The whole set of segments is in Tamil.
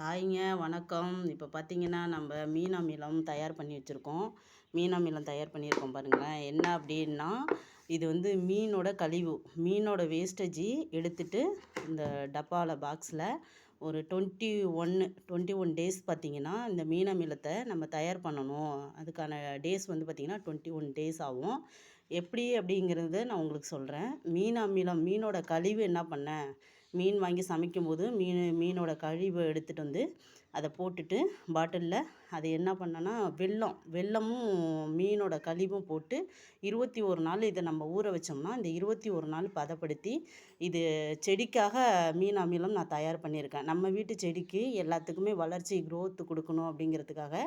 ஹாய்ங்க வணக்கம். இப்போ பார்த்தீங்கன்னா நம்ம மீன் அமிலம் தயார் பண்ணி வச்சுருக்கோம். மீன் அமிலம் தயார் பண்ணியிருக்கோம் பாருங்களேன். என்ன அப்படின்னா இது வந்து மீனோட கழிவு மீனோட வேஸ்டேஜி எடுத்துட்டு இந்த டப்பாவில் பாக்ஸில் ஒரு டுவெண்ட்டி ஒன்று டுவெண்ட்டி ஒன் டேஸ் பார்த்திங்கன்னா இந்த மீன் அமிலத்தை நம்ம தயார் பண்ணணும். அதுக்கான டேஸ் வந்து பார்த்திங்கன்னா டுவெண்ட்டி ஒன் டேஸ் ஆகும். எப்படி அப்படிங்கிறத நான் உங்களுக்கு சொல்கிறேன் மீன் அமிலம் மீனோட கழிவு என்ன பண்ணேன் மீன் வாங்கி சமைக்கும்போது மீன் மீனோட கழிவை எடுத்துகிட்டு வந்து அதை போட்டுட்டு பாட்டிலில் அதை என்ன பண்ணேன்னா வெல்லம் வெல்லமும் மீனோட கழிவும் போட்டு இருபத்தி ஒரு நாள் இதை நம்ம ஊற வச்சோம்னா இந்த இருபத்தி ஒரு நாள் பதப்படுத்தி இது செடிக்காக மீன் அமிலம் நான் தயார் பண்ணியிருக்கேன். நம்ம வீட்டு செடிக்கு எல்லாத்துக்குமே வளர்ச்சி க்ரோத்து கொடுக்கணும் அப்படிங்கிறதுக்காக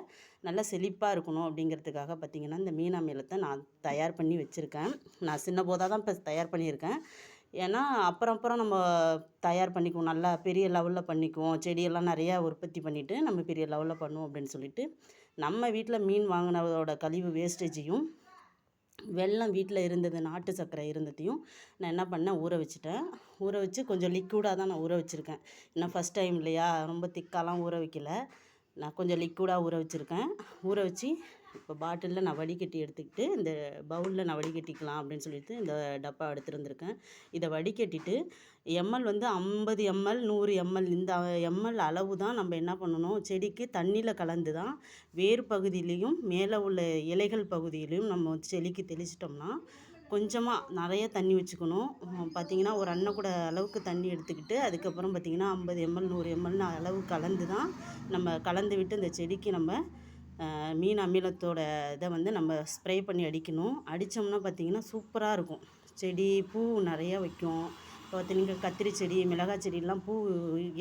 நல்லா செழிப்பாக இருக்கணும் அப்படிங்கிறதுக்காக பார்த்திங்கன்னா இந்த மீன் அமிலத்தை நான் தயார் பண்ணி வச்சுருக்கேன். நான் சின்ன போதாக தான் இப்போ தயார் பண்ணியிருக்கேன். ஏன்னா அப்புறம் அப்புறம் நம்ம தயார் பண்ணிக்குவோம். நல்லா பெரிய லெவலில் பண்ணிக்குவோம். செடியெல்லாம் நிறையா உற்பத்தி பண்ணிவிட்டு நம்ம பெரிய லெவலில் பண்ணுவோம் அப்படின்னு சொல்லிட்டு நம்ம வீட்டில் மீன் வாங்கினதோட கழிவு வேஸ்டேஜையும் வெள்ளம் வீட்டில் இருந்தது நாட்டு சர்க்கரை இருந்ததையும் நான் என்ன பண்ணேன்? ஊற வச்சுட்டேன். ஊற வச்சு கொஞ்சம் லிக்விடாக தான் நான் ஊற வச்சுருக்கேன். இன்னும் ஃபஸ்ட் டைம் இல்லையா? ரொம்ப திக்காலாம் ஊற வைக்கல. நான் கொஞ்சம் லிக்விடாக ஊற வச்சுருக்கேன். ஊற வச்சு இப்போ பாட்டிலில் நான் வடிகட்டி எடுத்துக்கிட்டு இந்த பவுலில் நான் வடிகட்டிக்கலாம் அப்படின்னு சொல்லிட்டு இந்த டப்பா எடுத்துருந்துருக்கேன். இதை வடிகட்டிட்டு எம்எல் வந்து ஐம்பது எம்எல் நூறு எம்எல் இந்த எம்எல் அளவு தான் நம்ம என்ன பண்ணணும்? செடிக்கு தண்ணியில் கலந்து தான் வேர் பகுதியிலையும் மேலே உள்ள இலைகள் பகுதியிலையும் நம்ம செடிக்கு தெளிச்சிட்டோம்னா கொஞ்சமாக நிறைய தண்ணி வச்சுக்கணும். பார்த்திங்கன்னா ஒரு அன்னை கூட அளவுக்கு தண்ணி எடுத்துக்கிட்டு அதுக்கப்புறம் பார்த்திங்கன்னா ஐம்பது எம்எல் நூறு எம்எல்னு அளவு கலந்து தான் நம்ம கலந்து விட்டு இந்த செடிக்கு நம்ம மீன் அமிலத்தோட இதை வந்து நம்ம ஸ்ப்ரே பண்ணி அடிக்கணும். அடித்தோம்னா பார்த்திங்கன்னா சூப்பராக இருக்கும். செடி பூ நிறையா வைக்கும். இப்போ பார்த்தீங்கன்னா கத்திரி செடி மிளகாய் செடியெலாம் பூ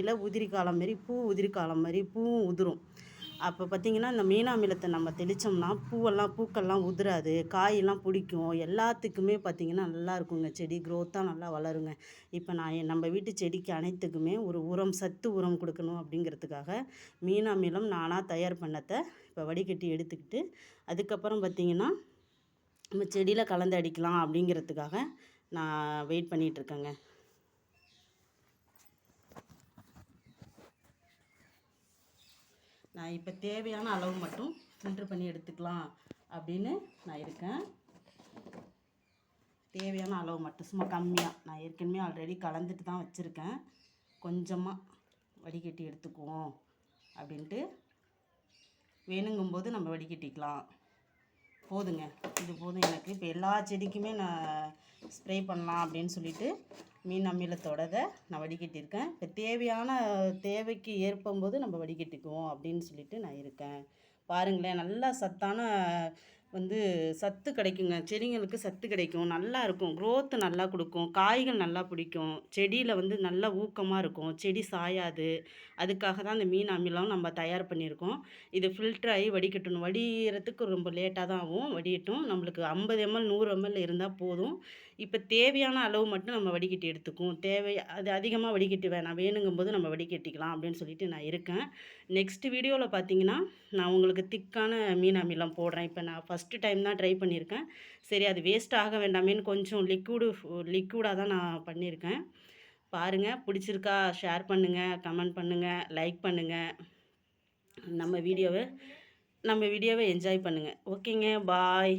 இலை உதிரி காலம் மாரி பூ உதிரி காலம் மாதிரி பூவும் உதிரும். அப்போ பார்த்திங்கன்னா இந்த மீனாமிலத்தை நம்ம தெளித்தோம்னா பூவெல்லாம் பூக்கள்லாம் உதிராது காயெல்லாம் பிடிக்கும். எல்லாத்துக்குமே பார்த்திங்கன்னா நல்லா இருக்குங்க. செடி க்ரோத்தாக நல்லா வளருங்க. இப்போ நான் நம்ம வீட்டு செடிக்கு அனைத்துக்குமே ஒரு உரம் சத்து உரம் கொடுக்கணும் அப்படிங்கிறதுக்காக மீனாமிலம் நானாக தயார் பண்ணத்தை இப்போ வடிகட்டி எடுத்துக்கிட்டு அதுக்கப்புறம் பார்த்திங்கன்னா நம்ம செடியில் கலந்து அடிக்கலாம் அப்படிங்கிறதுக்காக நான் வெயிட் பண்ணிகிட்ருக்கேங்க நான் இப்போ தேவையான அளவு மட்டும் ஃபில்ட்ரு பண்ணி எடுத்துக்கலாம் அப்படின்னு நான் இருக்கேன். தேவையான அளவு மட்டும் சும்மா கம்மியாக நான் ஏற்கனவே ஆல்ரெடி கலந்துட்டு தான் வச்சுருக்கேன். கொஞ்சமாக வடிகட்டி எடுத்துக்குவோம் அப்படின்ட்டு வேணுங்கும்போது நம்ம வடிகட்டிக்கலாம். போதுங்க. இது போதும் எனக்கு. இப்போ எல்லா செடிக்குமே நான் ஸ்ப்ரே பண்ணலாம் அப்படின்னு சொல்லிட்டு மீன் அமிலத்தோடதை நான் வடிகட்டியிருக்கேன். இப்போ தேவையான தேவைக்கு ஏற்பம்போது நம்ம வடிகட்டிக்குவோம் அப்படின்னு சொல்லிட்டு நான் இருக்கேன். பாருங்களேன் நல்லா சத்தான வந்து சத்து கிடைக்குங்க. செடிங்களுக்கு சத்து கிடைக்கும். நல்லா இருக்கும். க்ரோத்து நல்லா கொடுக்கும். காய்கள் நல்லா பிடிக்கும். செடியில் வந்து நல்லா ஊக்கமாக இருக்கும். செடி சாயாது. அதுக்காக தான் இந்த மீன் அமிலம் நம்ம தயார் பண்ணியிருக்கோம். இது ஃபில்டர் ஆகி வடிகட்டணும். வடிகிறதுக்கு ரொம்ப லேட்டாக தான் ஆகும். வடிகட்டும். நம்மளுக்கு ஐம்பது எம்எல் நூறு எம்எல் இருந்தால் போதும். இப்போ தேவையான அளவு மட்டும் நம்ம வடிகட்டி எடுத்துக்கும் தேவை அது அதிகமாக வடிகட்டி வேணாம். வேணுங்கும் போது நம்ம வடிகட்டிக்கலாம் அப்படின்னு சொல்லிட்டு நான் இருக்கேன். நெக்ஸ்ட் வீடியோவில் பார்த்தீங்கன்னா நான் உங்களுக்கு திக்கான மீன் அமிலம் போடுறேன். இப்போ நான் ஃபஸ்ட் ஃபஸ்ட்டு டைம் தான் ட்ரை பண்ணியிருக்கேன் சரி அது வேஸ்ட் ஆக வேண்டாமேன்னு கொஞ்சம் லிக்விடு லிக்விடாக தான் நான் பண்ணியிருக்கேன் பாருங்கள் பிடிச்சிருக்கா ஷேர் பண்ணுங்கள் கமெண்ட் பண்ணுங்கள் லைக் பண்ணுங்கள் நம்ம வீடியோவை நம்ம வீடியோவை என்ஜாய் பண்ணுங்கள் ஓகேங்க பாய்